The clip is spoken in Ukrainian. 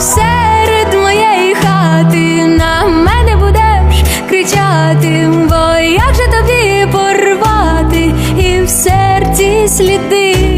Посеред моєї хати. На мене будеш кричати, бо як же тобі порвати? І в серці сліди